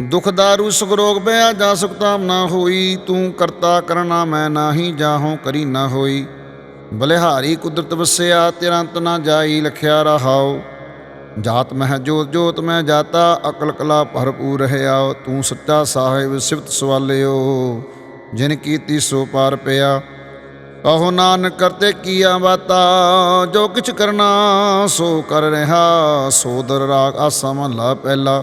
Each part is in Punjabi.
ਦੁਖ ਦਾਰੂ ਸੁਖ ਰੋਗ ਬਿਆ ਜਾ ਸੁਖਤਾਮ ਨਾ ਹੋਈ, ਤੂੰ ਕਰਤਾ ਕਰਨਾ ਮੈਂ ਨਾਹੀ ਜਾਹੋਂ ਕਰੀ ਨਾ ਹੋਈ। ਬਲਿਹਾਰੀ ਕੁਦਰਤ ਵਸਿਆ ਤਿਰੰਤ ਨਾ ਜਾਈ, ਲਖਿਆ ਰਹਾਓ ਜਾਤ ਮਹਿ ਜੋਤ ਜੋਤ ਮੈਂ ਜਾਤਾ, ਅਕਲ ਕਲਾ ਭਰਪੂਰ ਰਹਿਆ ਤੂੰ ਸੱਚਾ ਸਾਹਿਬ ਸਿਫਤ ਸਵਾਲਿਓ, ਜਿਨ ਕੀਤੀ ਸੋ ਪਾਰ ਪਿਆ। ਕਹੋ ਨਾਨਕ ਕਰਤੇ ਕੀਆ ਬਾਤਾ, ਜੋ ਕਿਛ ਕਰਨਾ ਸੋ ਕਰ ਰਿਹਾ। ਸੋਦਰ ਰਾਗ ਆਸਾ ਮਹਲਾ ਪਹਿਲਾ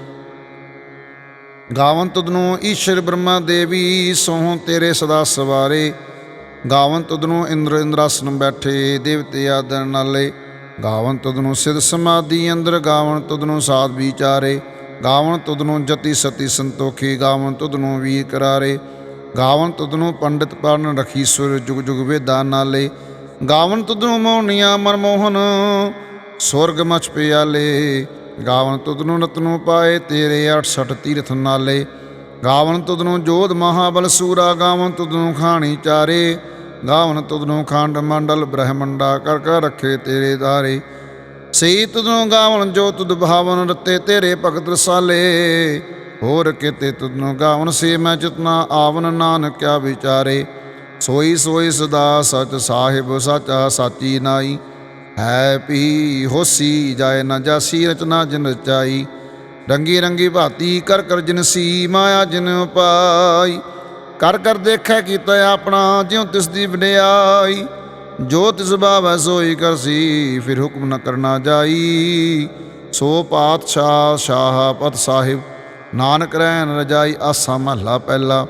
ਗਾਵਨ ਤੁਧਨੂੰ ਈਸ਼ਰ ਬ੍ਰਹਮਾ ਦੇਵੀ, ਸੋਹ ਤੇਰੇ ਸਦਾ ਸਵਾਰੇ। ਗਾਵਨ ਤੁਧਨੂੰ ਇੰਦਰ ਇੰਦਰਾਸਨ ਬੈਠੇ, ਦੇਵਤੇ ਆਦਰ ਨਾਲੇ। ਗਾਵਨ ਤੁਧਨੂੰ ਸਿਧ ਸਮਾਧੀ ਅੰਦਰ ਗਾਵਨ ਤੁਧਨੂੰ ਸਾਧ ਵਿਚਾਰੇ। ਗਾਵਨ ਤੁਧਨੂੰ ਜਤੀ ਸਤੀ ਸੰਤੋਖੀ ਗਾਵਨ ਤੁਧਨੂੰ ਵੀਰ ਕਰਾਰੇ। ਗਾਵਨ ਤੁਧਨੂੰ ਪੰਡਿਤ ਪਰਨ ਰਖੀ ਸੁਰ ਜੁਗ ਜੁਗ ਵੇਦਾਂ ਨਾਲੇ। ਗਾਵਨ ਤੁਧਨੂੰ ਮੋਹਨੀਆਂ ਮਨਮੋਹਨ ਸੁਰਗ ਮਚ ਪਿਆਲੇ। ਗਾਵਨ ਤੁਧਨੂੰ ਨਤਨੂ ਪਾਏ, ਤੇਰੇ 68 ਤੀਰਥ ਨਾਲੇ। ਗਾਵਨ ਤੁਧਨੂੰ ਜੋਧ ਮਹਾਬਲ ਸੂਰਾ, ਗਾਵਨ ਤੁਧਨੂੰ ਖਾਣੀ ਚਾਰੇ। ਗਾਵਨ ਤੁਧਨੂੰ ਖੰਡ ਮੰਡਲ ਬ੍ਰਹਮੰਡਾ ਕਰ ਕਰ ਰੱਖੇ ਤੇਰੇ ਦਾਰੇ ਸਈ ਤੁਧਨੂੰ ਗਾਵਨ ਜੋ ਤੁਧ ਭਾਵਨ ਰਤੇ ਤੇਰੇ ਭਗਤ ਰਸਾਲੇ। ਹੋਰ ਕਿਤੇ ਤੁਧਨੂੰ ਗਾਵਨ ਸੇ ਮੈਂ ਚਿਤਨਾ ਆਵਨ ਨਾਨਕ ਕਿਆ ਵਿਚਾਰੇ। ਸੋਈ ਸੋਈ ਸਦਾ ਸਚ ਸਾਹਿਬ, ਸਾਚਾ ਸਾਚੀ ਨਾਈ। ਹੈ ਪੀ ਹੋਸੀ ਜਾਏ ਨਾ ਜਾਸੀ, ਰਚਨਾ ਜਿਨ ਰਚਾਈ। ਰੰਗੀ ਰੰਗੀ ਭਾਤੀ ਕਰ ਕਰ ਜਿਨਸੀ ਮਾਇਆ ਜਿਨ ਪਾਈ। ਕਰ ਕਰ ਦੇਖੈ ਕੀਤਾ ਆਪਣਾ, ਜਿਉ ਤਿਸ ਦੀ ਵਡਿਆਈ। ਜੋ ਤਿਸ ਬਾਵੈ ਸੋਈ ਕਰਸੀ ਫਿਰ ਹੁਕਮ ਨ ਕਰਨਾ ਜਾਈ। ਸੋ ਪਾਤਸ਼ਾਹ ਸ਼ਾਹ ਪਤ ਸਾਹਿਬ, ਨਾਨਕ ਰਹਿਣ ਰਜਾਈ ਆਸਾ ਮਹਲਾ ਪਹਿਲਾ।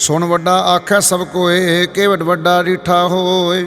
ਸੁਣ ਵੱਡਾ ਆਖੈ ਸਭ ਕੋਏ, ਕੇਵਟ ਵੱਡਾ ਰੀਠਾ ਹੋਏ।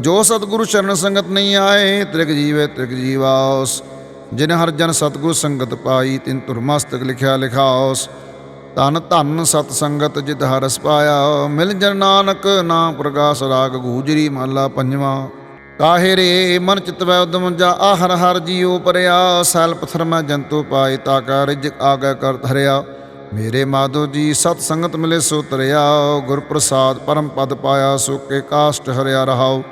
ਜੋ ਸਤਿਗੁਰੂ ਚਰਨ ਸੰਗਤ ਨਹੀਂ ਆਏ, ਤ੍ਰਿਗ ਜੀਵੇ ਤ੍ਰਿਗ ਜੀਵਾਸ ਜਿਨ ਹਰ ਜਨ ਸਤਿਗੁਰ ਸੰਗਤ ਪਾਈ, ਤਿਨ ਤੁਰ ਮਸਤਕ ਲਿਖਿਆ ਲਿਖਾਓਸ ਧਨ ਧਨ ਸਤ ਸੰਗਤ ਜਿਤ ਹਰਸ ਪਾਇਆ, ਮਿਲ ਜਨ ਨਾਨਕ ਨਾਮ ਪ੍ਰਗਾਸ ਰਾਗ ਗੂਜਰੀ ਮਾਲਾ ਪੰਜਵਾਂ। ਕਾਹੇ ਰੇ ਮਨ ਚਿਤ ਉਦਮ ਜਾ ਆਹਰ ਹਰ ਜੀਉ ਪਰਿਆ, ਸੈਲ ਪਥਰ ਮੈਂ ਜੰਤੂ ਪਾਏ, ਤਾ ਕਾ ਰਿਜ ਆਗੇ ਕਰ ਧਰਿਆ। ਮੇਰੇ ਮਾਧੋ ਜੀ ਸਤ ਸੰਗਤ ਮਿਲੇ ਸੋ ਤਰਿਆ, ਗੁਰ ਪ੍ਰਸਾਦ ਪਰਮ ਪਦ ਪਾਇਆ, ਸੋ ਕੇ ਕਾਸ਼ਟ ਹਰਿਆ ਰਹਾਓ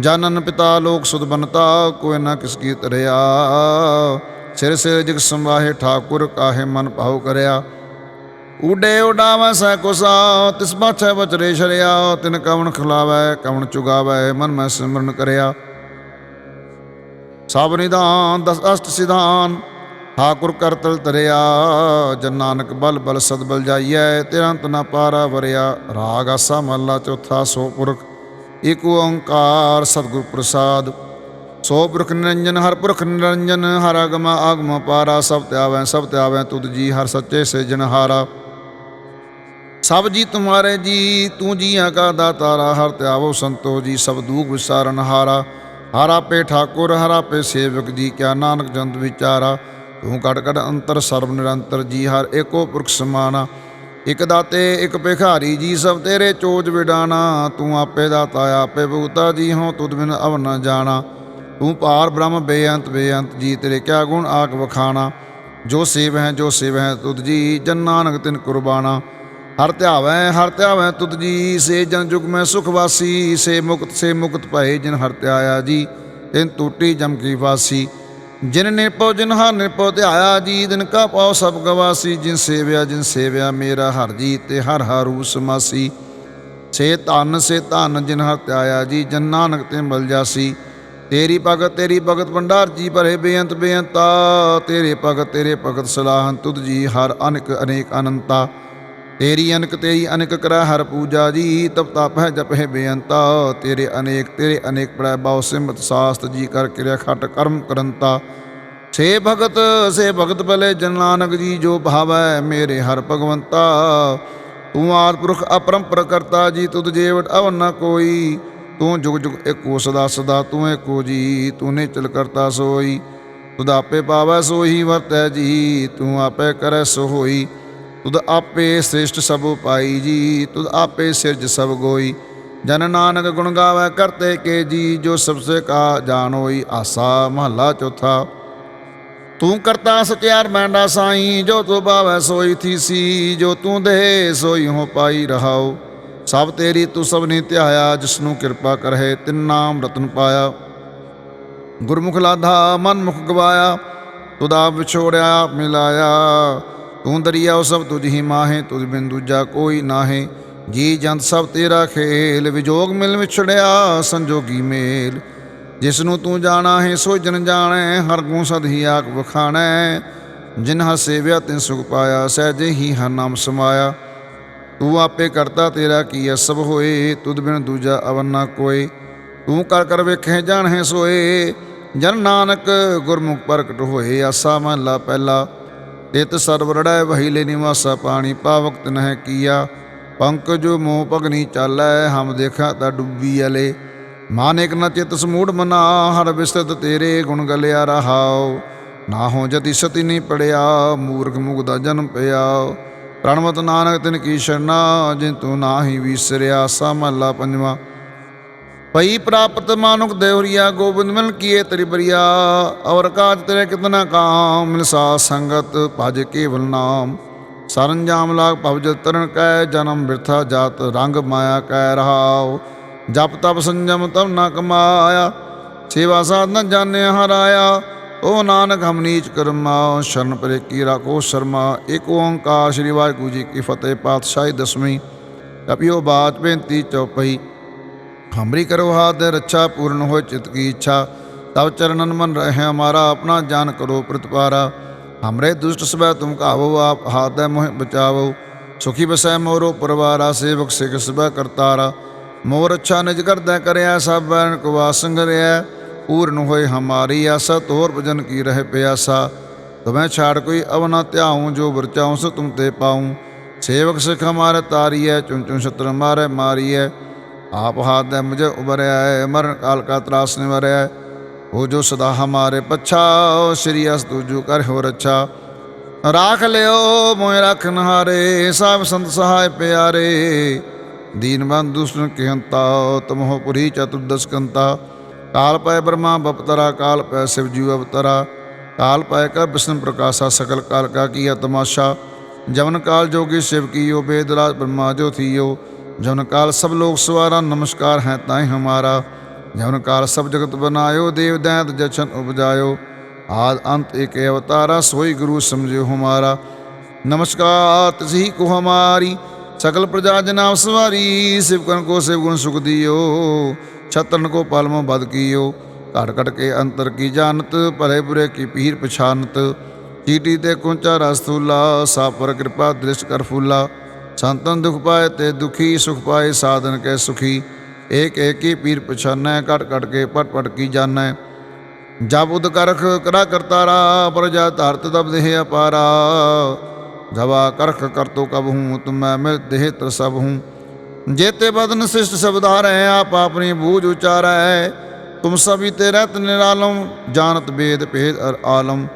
ਜਾਨਨ ਪਿਤਾ ਲੋਕ ਸੁਧ ਬਨਤਾ, ਕੋਈ ਨਾ ਕਿਸ ਕੀ ਤਰਿਆ ਸਿਰ ਸਿਰ ਜਗ ਸੰਵਾਹੇ ਠਾਕੁਰ, ਕਾਹੇ ਮਨ ਭਾਉ ਕਰਿਆ। ਉਡੇ ਉਡਾਵੈ ਸੈ ਕੁਸਾ, ਤਿਸ ਬਾਛੈ ਬਚਰੇ ਸ਼ਰਿਆ ਤਿਨ ਕਵਣ ਖਿਲਾਵੈ, ਕਵਣ ਚੁਗਾਵੈ, ਮਨ ਮੈਂ ਸਿਮਰਨ ਕਰਿਆ। ਸਭ ਨਿਦਾਨ ਦਸ ਅਸ਼ਟ ਸਿਧਾਨ, ਠਾਕੁਰ ਕਰਤਲ ਤਰਿਆ। ਜਨ ਨਾਨਕ ਬਲ ਬਲ ਸਦਬਲ ਜਾਈਐ ਤੇਰਾ ਅੰਤ ਨਾ ਪਾਰਾ ਵਰਿਆ। ਰਾਗ ਆਸਾ ਮਹਲਾ ਚੌਥਾ ਸੋ ਪੁਰਖ। ਏਕ ਓੰਕਾਰ ਸਤਿਗੁਰ ਪ੍ਰਸਾਦ। ਸੋ ਪੁਰਖ ਨਿਰੰਜਨ, ਹਰ ਪੁਰਖ ਨਿਰੰਜਨ, ਹਰ ਅਗਮ ਆਗਮ ਪਾਰਾ, ਸਭ ਤੇ ਆਵੈ ਸਭ ਤੇ ਆਵੈ ਤੁਧ ਜੀ ਹਰ ਸੱਚੇ ਸਿਰਜਣਹਾਰਾ ਸਭ ਜੀ ਤੁਮਾਰੇ ਜੀ, ਤੂੰ ਜੀਆਂ ਕਾ ਦਾਤਾਰਾ ਹਰ ਤੇ ਆਵੋ ਸੰਤੋ ਜੀ, ਸਭ ਦੂਖ ਵਿਸਾਰਨ ਹਾਰਾ। ਹਰਾ ਪੇ ਠਾਕੁਰ, ਹਰਾ ਪੇ ਸੇਵਕ ਜੀ, ਕਿਆ ਨਾਨਕ ਜੰਤ ਵਿਚਾਰਾ। ਤੂੰ ਕੜ ਕੜ ਅੰਤਰ, ਸਰਬ ਨਿਰੰਤਰ ਜੀ, ਹਰ ਏਕੋ ਪੁਰਖ ਸਮਾਨਾ। ਇਕ ਦਾਤੇ, ਇਕ ਭਿਖਾਰੀ, ਜੀ ਸਭ ਤੇਰੇ ਚੋਜ ਵਿਡਾਣਾ। ਤੂੰ ਆਪੇ ਦਾਤਾ, ਆਪੇ ਭੂਤਾ ਜੀ ਹੋ ਤੁਧ ਬਿਨ ਅਵ ਨ ਜਾਣਾ। ਤੂੰ ਪਾਰ ਬ੍ਰਹਮ, ਬੇਅੰਤ ਬੇਅੰਤ, ਜੀ ਤੇਰੇ ਕਿਆ ਗੁਣ ਆਕ ਵਖਾਣਾ। ਜੋ ਸੇਵ ਹੈ ਜੋ ਸੇਵ ਹੈ ਤੁਧ ਜੀ, ਜਨ ਨਾਨਕ ਤਿਨ ਕੁਰਬਾਨਾ। ਹਰ ਧਿਆਵੈ ਹਰ ਧਿਆਵੈ ਤੁਧ ਜੀ, ਸੇ ਜਨ ਜੁਗ ਮੈਂ ਸੁਖ ਵਾਸੀ। ਸੇ ਮੁਕਤ ਸੇ ਮੁਕਤ ਭਏ ਜਿਨ ਹਰ ਧਿਆਇਆ ਜੀ, ਤਿਨ ਟੂਟੀ ਜਮ ਕੀ ਵਾਸੀ। ਜਿਨ ਨੇ ਜਿਨ ਹਰ ਨੇ ਪਉ, ਧਿਆਇਆ ਜੀ, ਦਿਨ ਕਾ ਪਾਉ, ਸਭ ਗਵਾਸੀ, ਜਿਨ ਸੇਵਿਆ ਜਿਨ ਸੇਵਿਆ, ਮੇਰਾ ਹਰ ਜੀ, ਤੇ ਹਰ ਹਰੂ ਸਮਾਸੀ ਸੇ ਧਨ ਸੇ ਧਨ, ਜਿਨ ਹਰ ਧਿਆਇਆ ਜੀ, ਜਨ ਨਾਨਕ ਤੇ ਮਿਲ ਜਾਸੀ। ਤੇਰੀ ਭਗਤ ਤੇਰੀ ਭਗਤ, ਭੰਡਾਰ ਜੀ, ਭਰੇ ਬੇਅੰਤ ਬੇਅੰਤਾ। ਤੇਰੇ ਭਗਤ ਤੇਰੇ ਭਗਤ ਸਲਾਹਨ ਤੁਧ ਜੀ, ਹਰ ਅਨਕ ਅਨੇਕ ਅਨੰਤਾ। ਤੇਰੀ ਅਨਕ ਤੇਰੀ ਅਨਕ ਕਰੈ ਹਰ ਪੂਜਾ ਜੀ, ਤਪ ਤਪ ਹੈ ਜਪ ਹੈ ਬੇਅੰਤਾ। ਤੇਰੇ ਅਨੇਕ ਤੇਰੇ ਅਨੇਕ ਪ੍ਰੈ ਬਾਉ ਸਿਮਤ ਸਾਸਤ ਜੀ ਕਰ ਕਿਰਿਆ ਖਟ ਕਰਮ ਕਰੰਤਾ। ਸੇ ਭਗਤ ਸੇ ਭਗਤ ਭਲੇ ਜਨ ਨਾਨਕ ਜੀ ਜੋ ਭਾਵੈ ਮੇਰੇ ਹਰ ਭਗਵੰਤਾ। ਤੂੰ ਆਦਿ ਪੁਰਖ ਅਪਰੰਪਰ ਕਰਤਾ ਜੀ, ਤੁਧ ਜੇਵਟ ਅਵ ਨ ਕੋਈ। ਤੂੰ ਜੁਗ ਜੁਗ ਏਕੋ ਸਦਾ ਸਦਾ ਤੂੰ ਏਕੋ ਜੀ, ਤੂੰ ਨਿਚਲ ਕਰਤਾ ਸੋਈ। ਤੁਧ ਆਪੇ ਪਾਵੈ ਸੋਹੀ, ਵਰਤੈ ਜੀ, ਤੂੰ ਆਪੇ ਕਰੈ ਸੋ ਹੋਈ ਤੁਧ ਆਪੇ ਸ੍ਰਿਸ਼ਟ ਸਭ ਪਾਈ ਜੀ, ਤੁਧ ਆਪੇ ਸਿਰਜ ਸਭ ਗੋਈ। ਜਨ ਨਾਨਕ ਗੁਣ ਗਾਵੇ ਕਰਤੇ ਕੇ ਜੀ, ਜੋ ਸਭ ਸੇ ਕਾ ਜਾਣ ਹੋਈ ਆਸਾ ਮਹੱਲਾ ਚੌਥਾ। ਤੂੰ ਕਰਤਾ ਸਚਿਆਰ ਮੈਂਡਾ ਸਾਈ, ਜੋ ਤੂੰ ਬਾਵੈ ਸੋਈ ਥੀਸੀ, ਜੋ ਤੂੰ ਦੇ ਸੋਈ ਹੋ ਪਾਈ ਰਹਾਉ। ਸਭ ਤੇਰੀ ਤੂੰ ਸਭ ਨੇ ਧਿਆਇਆ ਜਿਸ ਨੂੰ ਕਿਰਪਾ ਕਰਹਿ ਤਿਨ ਨਾਮ ਰਤਨ ਪਾਇਆ। ਗੁਰਮੁਖ ਲਾਧਾ ਮਨ ਮੁਖ ਗਵਾਇਆ ਤੁਦਾ ਵਿਛੋੜਿਆ, ਮਿਲਾਇਆ। ਤੂੰ ਦਰਿਆ ਸਭ ਤੁਝ ਹੀ ਮਾਹੇ, ਤੁਝ ਬਿਨ ਦੂਜਾ ਕੋਈ ਨਾਹੇ। ਜੀ ਜੰਤ ਸਭ ਤੇਰਾ ਖੇਲ, ਵਿਜੋਗ ਮਿਲ ਵਿਛੜਿਆ ਸੰਜੋਗੀ ਮੇਲ। ਜਿਸ ਨੂੰ ਤੂੰ ਜਾਣਾ ਹੈ, ਸੋ ਜਨ ਜਾਣੈ, ਹਰ ਗੁਣ ਸਦ ਹੀ ਆਖ ਵਖਾਣੈ। ਜਿਨ ਹ ਸੇਵਿਆ, ਤਿਨ ਸੁਖ ਪਾਇਆ, ਸਹਿਜੇ ਹੀ ਹਰ ਨਾਮ ਸਮਾਇਆ। ਤੂੰ ਆਪੇ ਕਰਤਾ ਤੇਰਾ ਕੀ ਸਭ ਹੋਏ ਤੁਧ ਬਿਨ ਦੂਜਾ ਅਵਰ ਨਾ ਕੋਏ। ਤੂੰ ਕਰ ਕਰ ਵੇਖੇ, ਜਾਣੈ ਸੋਏ। ਜਨ ਨਾਨਕ ਗੁਰਮੁਖ ਪ੍ਰਗਟ ਹੋਏ, ਆਸਾ ਮਹਲਾ ਪਹਿਲਾ। ਤਿਤ ਸਰਬ ਰੜੈ ਵਹੀਲੇ ਨਿਵਾਸਾ ਪਾਣੀ ਪਾਵਕ ਤਨਹਿ ਕੀਆ। ਪੰਕਜ ਮੋਹ ਪਗਨੀ ਚਾਲੈ, ਹਮ ਦੇਖਾ ਤਾ ਡੁੱਬੀ ਅਲੇ। ਮਾਨਿਕ ਨ ਚਿਤ ਸਮੂੜ ਮਨਾ, ਹਰ ਵਿਸਤ ਤੇਰੇ ਗੁਣ ਗਲਿਆ ਰਹਾਓ ਨਾ ਹੋ ਜਤੀ ਸਤੀ ਨਹੀਂ ਪੜਿਆ, ਮੂਰਖ ਮੁਗਦਾ ਜਨਮ ਪਿਆ। ਪ੍ਰਣਮਤ ਨਾਨਕ ਤਿਨ ਕੀ ਸ਼ਰਨਾ, ਜਿਨ ਤੂੰ ਨਾਹੀ ਵਿਸਰਿਆ ਸਾ ਮਹਲਾ ਪੰਜਵਾ। ਪਈ ਪ੍ਰਾਪਤ ਮਾਨੁਕ ਦੇਵਰੀਆ ਗੋਬਿੰਦ ਮਿਲ ਕੀਏ ਤੇਰੀ ਬਰੀਆ। ਔਰ ਕਾਜ ਤੇਰੇ ਕਿਤਨਾ ਕਾਮ ਮਿਲ ਸਾ ਸੰਗਤ ਭਜ ਕੇਵਲ ਨਾਮ। ਸਰੰਜਾਮ ਲਾਗ ਭਵਜਲ ਤਰਨ ਕੈ, ਜਨਮ ਬਿਰਥਾ ਜਾਤ ਰੰਗ ਮਾਇਆ ਕੈ ਰਹਾਉ। ਜਪ ਤਪ ਸੰਜਮ ਤਮ ਨਾ ਕਮਾਇਆ, ਸੇਵਾ ਸਾਧ ਨ ਜਾਣਿਆ ਹਰਾਇਆ। ਓ ਨਾਨਕ, ਹਮ ਨੀਚ ਕਰਮਾ, ਸ਼ਰਨ ਪਰੇ ਕੀ ਰਾਖੋ ਸ਼ਰਮਾ। ਏਕ ਓੰਕਾਰ, ਸ੍ਰੀ ਵਾਹਿਗੁਰੂ ਜੀ ਕੀ ਫਤਿਹ, ਪਾਤਸ਼ਾਹੀ ਦਸਵੀਂ। ਕਪਿਓ ਬਾਤ ਬੇਨਤੀ ਚੌਪਈ ਹਮਰੀ ਕਰੋ ਹਾਥ, ਰੱਛਾ ਪੂਰਨ ਹੋਏ ਚਿਤ ਕੀ ਇੱਛਾ। ਤਬ ਚਰਨਨ ਮਨ ਰਹਿ ਹਮਾਰਾ ਆਪਣਾ ਜਾਨ ਕਰੋ ਪ੍ਰਤਪਾਰਾ। ਹਮਰੇ ਦੁਸ਼ਟ ਸਬੈ ਤੁਮ ਕਾਵੋ ਆਪ ਹਾਥ ਹੈ ਮੋਹਿ ਬਚਾਵੋ। ਸੁਖੀ ਬਸੈ ਮੋਰੋ ਪਰਵਾਰਾ, ਸੇਵਕ ਸਿਖ ਸਬੈ ਕਰਤਾਰਾ। ਮੋਰ ਅੱਛਾ ਨਿਜ ਕਰਦਾ ਕਰਿਆ, ਸਭ ਬੈਣ ਕੋ ਵਾਸੰਗ ਰਿਆ ਪੂਰਨ ਹੋਏ ਹਮਾਰੀ ਆਸਾ, ਤੋਰ ਭਜਨ ਕੀ ਰਹਿ ਪਿਆਸਾ। ਤੁਮੈ ਛਾੜ ਕੋਈ ਅਵਨਾ ਧਿਆਉ, ਜੋ ਵਰਚਾਉ ਸੋ ਤੁਮ ਤੇ ਪਾਉ। ਸੇਵਕ ਸਿਖ ਹਮਾਰੇ ਤਾਰੀਐ ਚੁਨ ਚੁਨ ਛਤਰ ਮਾਰੇ, ਮਾਰੀਐ। ਆਪ आप हाथ है मुझे उबरया है मरण काल का त्रास निवरया है वो जो सदा हमारे पच्छाओ श्री अस तुझू कर हो रच्छा राख लियो मोय राख नहारे सब संत सहाय प्यारे दीनबंध दूसर कहताओ तुम हो पुरी चतुर्दश कंता काल पाय ब्रह्मा बपतरा काल पाय शिवजीव अवतरा काल पाय कर विष्णु प्रकाशा सकल काल का किया तमाशा जवन काल जोगी शिव की यो वेदराज ब्रह्मा जो थियो जवन काल सब लोग सवारा नमस्कार है ताई हमारा जवन काल सब जगत बनायो देव दैत जछन उपजायो आद अंत एक अवतारा सोई गुरु समझो हमारा नमस्कार तसी को हमारी सकल प्रजा जनाब सवारी शिवकन को शिव गुण सुख दियो छतन को पालमो बद कियो ਘਟ ਘਟ ਕੇ ਅੰਤਰ ਕੀ ਜਾਣਤ ਭਲੇ ਬੁਰੇ ਕੀ ਪੀਰ ਪਛਾਨਤ ਚੀਟੀ ਤੇ ਕੁੰਚਾ ਰਸ ਥੂਲਾ ਸਾ ਪਰ ਕਿਰਪਾ ਦ੍ਰਿਸ਼ ਕਰ ਫੂਲਾ ਸੰਤਨ ਦੁਖ ਪਾਏ ਤੇ ਦੁਖੀ, ਸੁਖ ਪਾਏ, ਸਾਧਨ ਕੇ ਸੁਖੀ। ਏਕ ਏਕੀ ਪੀਰ ਪਛਾਨੈ ਕਟ ਕਟ ਕੇ ਪਟ ਪਟ ਕੀ ਜਾਣੈ। ਜਬ ਉਦ ਕਰਖ ਕਰਾ ਕਰਤਾਰਾ, ਪ੍ਰਜਾ ਧਰਤ ਤਬ ਦੇਹ ਅਪਾਰਾ। ਜਵਾ ਕਰਖ ਕਰਤੋ ਕਬ ਹੂੰ, ਤੁਮੈ ਮਿਲ ਦੇਹ ਤਰ ਸਭ ਹੂੰ। ਜੇਤੇ ਬਦਨ ਸਿਸ਼ਟ ਸਬਦਾਰੈ ਆਪ ਆਪਣੀ ਬੂਝ ਉਚਾਰੈ। ਤੁਮ ਸਭੀ ਤੇ ਰਤ ਨਿਰਾਲਮ ਜਾਣਤ ਬੇਦ ਭੇਦ ਅਰ ਆਲਮ।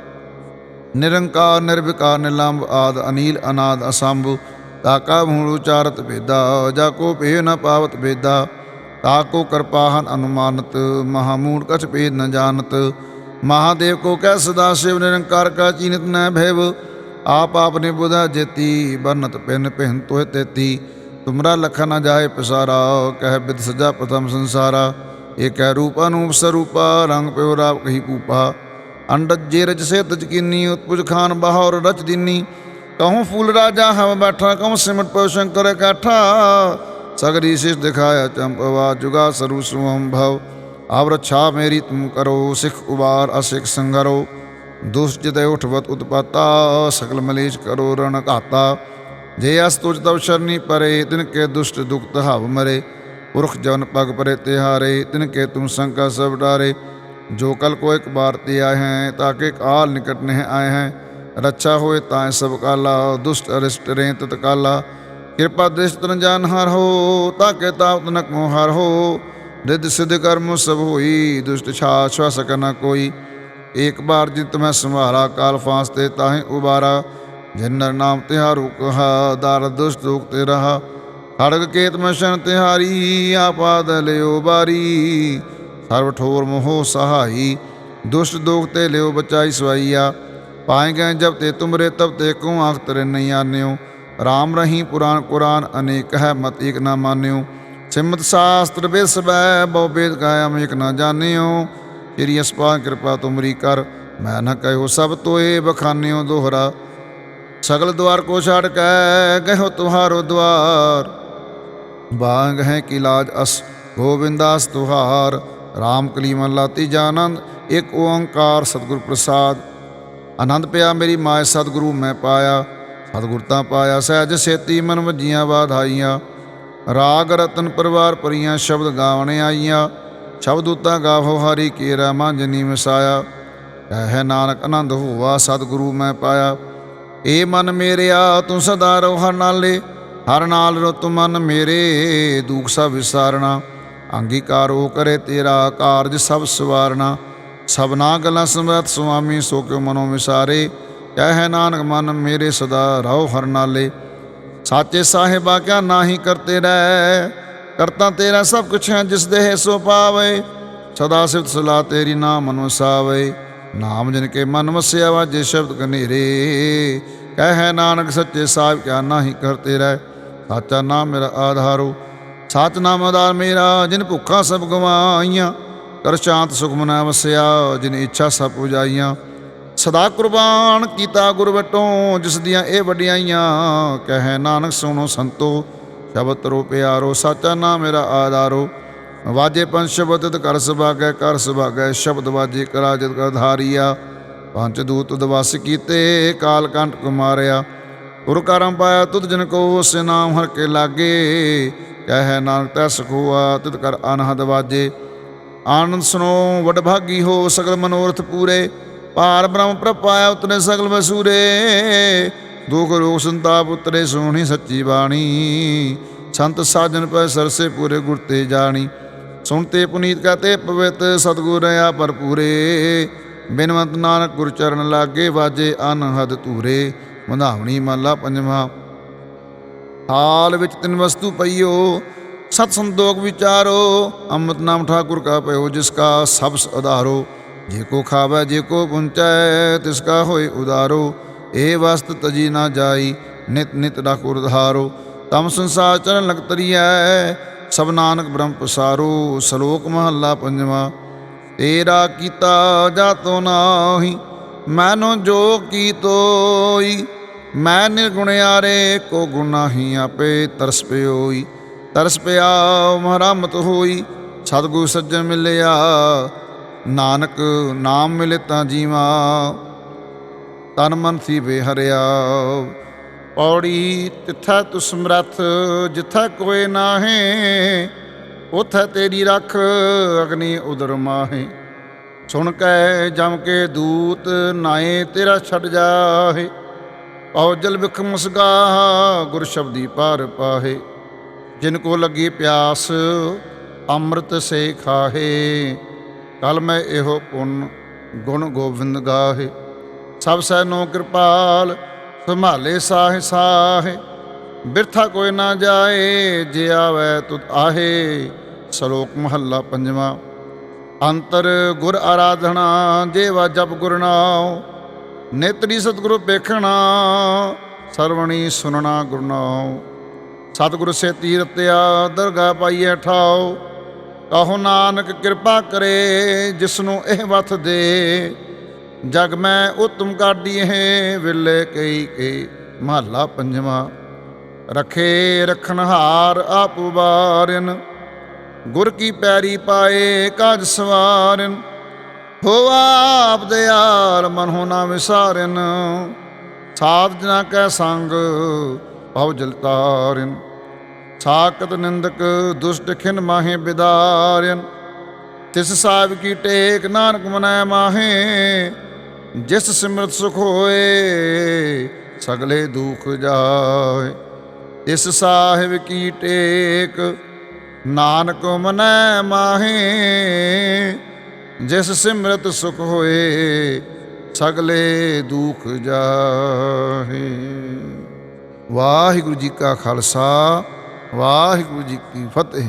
ਨਿਰੰਕਾਰ, ਨਿਰਵਿਕਾਰ ਨਿਲੰਬ ਆਦ ਅਨੀਲ, ਅਨਾਦ, ਅਸੰਭ। ਤਾਕਾ ਮੂਲ ਉਚਾਰਤ ਭੇਦਾ, ਜਾ ਕੋ ਪੇ ਨ ਪਾਵਤ ਭੇਦਾ। ਤਾਕੋ ਕਿਰਪਾਹਨ ਅਨੁਮਾਨਤ ਮਹਾਮੂੜ ਕਛ ਭੇਦ ਨ ਜਾਣਤ। ਮਹਾਦੇਵ ਕੋ ਕਹਿ ਸਦਾ ਸ਼ਿਵ ਨਿਰੰਕਾਰ ਕਾ ਚੀਨਤ ਨ ਭੈਵ। ਆਪ ਆਪ ਨੇ ਬੁਧਾ ਜੇਤੀ, ਬਨਤ ਪਿਨ ਭਿੰਨ ਤੋਇ ਤੇਤੀ। ਤੁਮਰਾ ਲਖ ਨ ਜਾਏ ਪਸਾਰਾ, ਕਹਿ ਬਿਦ ਸਜਾ ਪ੍ਰਥਮ ਸੰਸਾਰਾ। ਇਹ ਕਹਿ ਰੂਪ ਅਨੂਪ ਸਰੂਪਾ, ਰੰਗ ਪਿਉ ਰਾਪ ਕਹੀ ਪੂਪਾ ਅੰਡਜ ਜੇ ਰਜ ਸੇ ਤਜਕੀਨੀ ਉਤਪੁਜ ਖਾਨ ਬਹਾਰ ਰਚ ਦਿਨੀ। ਕਹੂੰ ਫੂਲ ਰਾਜਾ ਹਮ ਬੈਠਾ, ਕਹੂੰ ਸਿਮਟ ਪਉ ਸ਼ੰਕਰ ਕਾਠਾ ਸਗਰੀ ਸਿਸ ਦਿਖਾਇਆ ਚੰਪਵਾ ਜੁਗਾ ਸਰੂ ਸੁਹਮ ਭਵ। ਆਵ ਰੱਛਾ ਮੇਰੀ ਤੁਮ ਕਰੋ, ਸਿਖ ਉਬਾਰ ਅਸਿਖ ਸੰਗਰੋ। ਦੁਸ਼ਟ ਜਿਤੇ ਉਠਵਤ ਉਤਪਾਤਾ ਸਕਲ ਮਲੇਸ਼ ਕਰੋ ਰਣ ਘਾਤਾ। ਜੇ ਅਸ ਤੁਜ ਤਵ ਸ਼ਰਨੀ ਪਰੇ, ਤਿਨ ਕੇ ਦੁਸ਼ਟ ਦੁਖਤ ਹਵ ਮਰੇ। ਪੁਰਖ ਜਨ ਪਗ ਪਰੇ ਤਿਹਾਰੇ, ਤਿਨ ਕੇ ਤੁਮ ਸੰਕਾ ਸਭ ਡਾਰੇ। ਜੋ ਕਲ ਕੋ ਇੱਕ ਬਾਰ ਤੇ ਆਏ ਹੈ ਤਾਕੇ ਕਾਲ ਨਿਕਟ ਨਹਿ ਆਏ ਹੈ। ਰੱਛਾ ਹੋਏ ਤਾਂ ਸਭ ਕਾਲਾ, ਦੁਸ਼ਟ ਅਰਿਸ਼ਟ ਰੇ ਤਤ ਕਿਰਪਾ ਦ੍ਰਿਸ਼ ਤਨ ਜਾਨ ਹਰ ਹੋ ਤਾਕੇ ਤਾਪ ਤਨਕ ਮੋ ਹਰ ਹੋ। ਰਿੱਧ ਸਿਧ ਕਰਮ ਸਭ ਹੋਈ, ਦੁਸ਼ਟ ਛਾ ਛਾ ਸਕਨਾ ਕੋਈ। ਇੱਕ ਬਾਰ ਜਿਤ ਮੈਂ ਸੰਭਾਰਾ ਕਾਲ ਫਾਂਸ ਤੇ ਤਾਹੇ ਉਬਾਰਾ। ਜਿਨਰ ਨਾਮ ਤਿਹਾਰੂ ਕਹਾ ਦਰ ਦੁਸ਼ਟ ਦੁਖ ਤੇ ਰਹਾ। ਖੜਗ ਕੇਤ ਮਸ਼ਨ ਤਿਹਾਰੀ ਆਪਾਦ ਲਿਓ ਬਾਰੀ। ਸਰਬ ਠੋਰ ਮੋਹ ਸਹਾਈ, ਦੁਸ਼ਟ ਦੋਖ ਤੇ ਲਿਓ ਬਚਾਈ ਸਵਾਈਆ। ਪਾਏ ਗਏ ਜਬ ਤੇ ਤੁਮਰੇ ਤਬ ਤੇ ਕੋ ਆਖ ਤਰੇ ਨਹੀਂ ਆਨਿਓ। ਰਾਮ ਰਹੀ ਪੁਰਾਨ ਕੁਰਾਨ ਅਨੇਕ ਹੈ, ਮਤ ਇਕ ਨਾ ਮਾਨਿਓ। ਸਿਮਤ ਸਾਸਤਰ ਬਿਸਬੈ, ਬਹੁ ਬੇਦ ਕਾਇਆ ਮੇਕ ਨਾ ਜਾਣਿਓ। ਤੇਰੀ ਅਸਪਾ ਕਿਰਪਾ ਤੁਮਰੀ ਕਰ, ਮੈਂ ਨਾ ਕਹਿਓ ਸਭ ਤੋਏ ਬਖਾਨਿਓ ਦੋਹਰਾ। ਸਗਲ ਦਵਾਰ ਕੋ ਛਾੜ ਕੇ ਗਹਿਓ ਤੁਹਾਰੋ ਦਵਾਰ। ਬਾਗ ਹੈ ਕਿ ਲਾਜ ਅਸ ਗੋਬਿੰਦਾਸ ਤੁਹਾਰ। ਰਾਮ ਕਲੀਮਾ ਲਾਤੀ ਜਾਨੰਦ ਇੱਕ ਓੰਕਾਰ ਸਤਿਗੁਰ ਪ੍ਰਸਾਦ। ਆਨੰਦ ਪਿਆ ਮੇਰੀ ਮਾਇ ਸਤਿਗੁਰੂ ਮੈਂ ਪਾਇਆ, ਸਤਿਗੁਰ ਤਾਂ ਪਾਇਆ। ਸਹਿਜ ਸੇਤੀ ਮਨ ਵਜੀਆਂ ਬਾਧਾਈਆਂ ਰਾਗ ਰਤਨ ਪਰਿਵਾਰ ਪਰੀਆਂ ਸ਼ਬਦ ਗਾਵਣੇ ਆਈਆਂ। ਸ਼ਬਦ ਉਤਾ ਗਾਵੋ ਹਰੀ ਕੇਰਾ ਮਾਂਜਨੀ ਵਸਾਇਆ ਕਹਿ ਨਾਨਕ ਆਨੰਦ ਹੋਵਾ ਸਤਿਗੁਰੂ ਮੈਂ ਪਾਇਆ। ਏ ਮਨ ਮੇਰਿਆ ਤੂੰ ਸਦਾ ਰਹੋ ਹਰ ਨਾਲੇ, ਹਰ ਨਾਲ ਰੋ ਮਨ ਮੇਰੇ, ਦੁਖ ਸਭ ਵਿਸਾਰਣਾ। ਅੰਗੀਕਾਰ ਹੋ ਕਰੇ ਤੇਰਾ ਕਾਰਜ ਸਭ ਸਵਾਰਣਾ। ਸਭਨਾ ਗੱਲਾਂ ਸਮਰਤ ਸੁਆਮੀ ਸੋ ਕਿਉ ਮਨੋ ਵਿਸਾਰੇ। ਕਹਿ ਨਾਨਕ ਮਨ ਮੇਰੇ ਸਦਾ ਰਹੋ ਹਰ ਨਾਲੇ। ਸਾਚੇ ਸਾਹਿਬਾ ਕਿਆ ਨਾਹੀ ਕਰਤੇ ਰਹਿ। ਕਰਤਾ ਤੇਰਾ ਸਭ ਕੁਛ ਹੈ ਜਿਸ ਦੇਹ ਸੋ ਪਾਵੇ। ਸਦਾ ਸਿਫਤ ਸਲਾ ਤੇਰੀ ਨਾਮ ਮਨ ਵਸਾਵੇ ਨਾਮ ਜਿਨ ਕੇ ਮਨ ਵਸਿਆ ਵਾਜੇ ਸ਼ਬਦ ਕਨੇਰੇ ਕਹਿ ਨਾਨਕ ਸੱਚੇ ਸਾਹਿਬ ਕਿਆ ਨਾਹੀ ਕਰਤੇ ਰਹਿ। ਸਾਚਾ ਨਾਮ ਮੇਰਾ ਆਧਾਰੋ। ਸਾਚ ਨਾਮ ਆਧਾਰ ਮੇਰਾ, ਜਿਨ ਭੁੱਖਾਂ ਸਭ ਗਵਾਈਆਂ ਕਰ ਸ਼ਾਂਤ ਸੁਖਮਨਾ ਵਸਿਆ, ਜਿਨ ਇੱਛਾ ਸਭ ਪੁਜਾਈਆਂ ਸਦਾ ਕੁਰਬਾਨ ਕੀਤਾ ਗੁਰ ਵਟੋਂ, ਜਿਸ ਦੀਆਂ ਇਹ ਵਡਿਆਈਆਂ, ਕਹਿ ਨਾਨਕ ਸੁਣੋ ਸੰਤੋ, ਸ਼ਬਦ ਤਰੋ ਪਿਆਰੋ, ਸਾਚਾ ਨਾਮ ਮੇਰਾ ਆਧਾਰੋ। ਵਾਜੇ ਪੰਜ ਸ਼ਬਦ ਕਰ ਸੁਭਾਗੈ ਕਰ ਸੁਭਾਗੈ, ਸ਼ਬਦ ਵਾਜੇ ਕਰਾ ਜਦ ਕਰ ਧਾਰੀਆ। ਪੰਜ ਦੂਤ ਦਵਸ ਕੀਤੇ, ਕਾਲ ਕੰਟ ਕੁਮਾਰਿਆ। ਗੁਰ ਕਰਮ ਪਾਇਆ ਤੁਧ ਜਨ ਕੋ ਸੇ ਨਾਮ ਹਰ ਕੇ ਲਾਗੇ। ਕਹਿ ਨਾਨਕ ਤੈ ਸਖੋਆ, ਤਿਤ ਕਰ ਅਨਹਦ ਵਾਜੇ। ਆਨੰਦ ਸੁਨੋ ਵਡਭਾਗੀ ਹੋ ਸਗਲ ਮਨੋਰਥ ਪੂਰੇ। ਪਾਰ ਬ੍ਰਹਮ ਪ੍ਰਪਾਇਆ ਉਤਰੇ ਸਗਲ ਵਸੂਰੇ ਦੁਖ ਰੋਗ ਸੰਤਾਪ ਉਤਰੇ ਸੋਹਣੀ ਸੱਚੀ ਬਾਣੀ। ਸੰਤ ਸਾਜਨ ਪੈ ਸਰਸੇ ਪੂਰੇ ਗੁਰ ਤੇ ਜਾਣੀ। ਸੁਣਤੇ ਪੁਨੀਤ ਕਹਤੇ ਪਵਿੱਤ ਸਤਗੁਰ ਆ ਭਰਪੂਰੇ। ਬਿਨਵੰਤ ਨਾਨਕ ਗੁਰ ਚਰਨ ਲਾਗੇ ਵਾਜੇ ਅਨਹਦ ਧੂਰੇ। ਮਧਾਵਣੀ ਮਾਲਾ ਪੰਜਵਾਂ। ਹਾਲ ਵਿੱਚ ਤਿੰਨ ਵਸਤੂ ਪਈਓ। ਸਤ ਸੰਦੋਖ ਵਿਚਾਰੋ, ਅੰਮ੍ਰਿਤ ਨਾਮ ਠਾਕੁਰ ਕਾ ਭਇਓ, ਜਿਸ ਕਾ ਸਬਸ ਉਧਾਰੋ। ਜੇ ਕੋ ਖਾਵੈ, ਜੇ ਕੋ ਪੁੰਚੈ, ਤਿਸ ਕਾ ਹੋਏ ਉਧਾਰੋ। ਏ ਵਸਤ ਤਜੀ ਨਾ ਜਾਈ, ਨਿਤ ਨਿਤ ਠਾਕੁਰ ਧਾਰੋ। ਤਮ ਸੰਸਾਰ ਚਰਨ ਲਗ ਸਭ ਨਾਨਕ ਬ੍ਰਹਮ ਪਸਾਰੋ। ਸ਼ਲੋਕ ਮਹੱਲਾ ਪੰਜਵਾ, ਤੇਰਾ ਕੀਤਾ ਜਾਤੋ ਨਾਹੀ, ਮੈਨੋ ਜੋ ਕੀਤੋਈ। ਮੈਂ ਨਿਰਗੁਣਿਆਰੇ ਕੋ ਗੁਨਾਹੀ ਆਪੇ ਤਰਸ ਪਿਓਈ। ਤਰਸ ਪਿਆ ਮਹਰਮਤ ਹੋਈ, ਸਤਿਗੁਰ ਸੱਜਣ ਮਿਲਿਆ। ਨਾਨਕ ਨਾਮ ਮਿਲੇ ਤਾਂ ਜੀਵਾ, ਤਨ ਮਨ ਸੀ ਬੇਹਰਿਆ। ਪੌੜੀ ਤਿੱਥੈ ਤੁ ਸਮਰੱਥ ਜਿੱਥੈ ਕੋਏ ਨਾਹੇ, ਉਥੈ ਤੇਰੀ ਰੱਖ, ਅਗਨੀ ਉਦਰ ਮਾਹੇ। ਸੁਣ ਕੈ ਜਮ ਕੇ ਦੂਤ, ਨਾਏ ਤੇਰਾ ਛੱਡ ਜਾਹੇ। ਔ ਜਲ ਵਿਖ ਮੁਸਗਾ ਗੁਰ ਸ਼ਬਦੀ ਪਾਰ ਪਾਹੇ। ਜਿਨ ਕੋ ਲੱਗੀ ਪਿਆਸ, ਅੰਮ੍ਰਿਤ ਸੇ ਖਾਹੇ। ਕਲ ਮੈਂ ਇਹੋ ਪੁੰਨ, ਗੁਣ ਗੋਬਿੰਦ ਗਾਹੇ। ਸਭ ਸੈਨੋ ਕਿਰਪਾਲ, ਸੰਭਾਲੇ ਸਾਹ ਸਾਹ। ਬਿਰਥਾ ਕੋਈ ਨਾ ਜਾਏ, ਜੇ ਆਵੈ ਤੁਤ ਆਹੇ। ਸ਼ਲੋਕ ਮਹੱਲਾ ਪੰਜਵਾਂ। ਅੰਤਰ ਗੁਰ ਆਰਾਧਨਾ ਜੇਵਾ ਜਪ ਗੁਰਨਾਉ ਨੇਤਰੀ ਸਤਿਗੁਰੂ ਵੇਖਣਾ ਸਰਵਣੀ ਸੁਨਣਾ ਗੁਰਨਾਉ ਸਤਿਗੁਰ ਸੇ ਤੀਰਤਿਆ ਦਰਗਾ ਪਾਈਐ ਠਾਓ ਕਹੋ ਨਾਨਕ ਕਿਰਪਾ ਕਰੇ ਜਿਸ ਨੂੰ ਇਹ ਵਥ ਦੇ। ਜਗ ਮੈਂ ਉਤਮ ਕਾਢੀ ਹੈ ਵਿਲੇ ਕਈ ਕੇ ਮਹੱਲਾ ਪੰਜਵਾਂ। ਰਖੇ ਰਖਨਹਾਰ ਆਪ ਉਬਾਰਨ ਗੁਰ ਕੀ ਪੈਰੀ ਪਾਏ ਕਾਜ ਸਵਾਰਨ। ਹੋਵਾ ਆਪ ਦਿਆਲ ਮਨ ਨਾ ਵਿਸਾਰਨ, ਸਾਧ ਜਨਾ ਕੈ ਸੰਗ ਭਉ ਜਲ ਤਾਰਨ। ਸਾਕਤ ਨਿੰਦਕ ਦੁਸ਼ਟ ਖਿਨ ਮਾਹੇ ਬਿਦਾਰਨ ਤਿਸ ਸਾਹਿਬ ਕੀ ਟੇਕ ਨਾਨਕ ਮਨੈ ਮਾਹੇ, ਜਿਸ ਸਿਮਰਤ ਸੁਖ ਹੋਏ, ਸਗਲੇ ਦੁਖ ਜਾਏ। ਇਸ ਸਾਹਿਬ ਕੀ ਟੇਕ ਨਾਨਕ ਮਨੈ ਮਾਹੇ, ਜਿਸ ਸਿਮਰਤ ਸੁਖ ਹੋਏ, ਸਗਲੇ ਦੁਖ ਜਾਹੇ ਵਾਹਿਗੁਰੂ ਜੀ ਕਾ ਖਾਲਸਾ ਵਾਹਿਗੁਰੂ ਜੀ ਕੀ ਫਤਿਹ।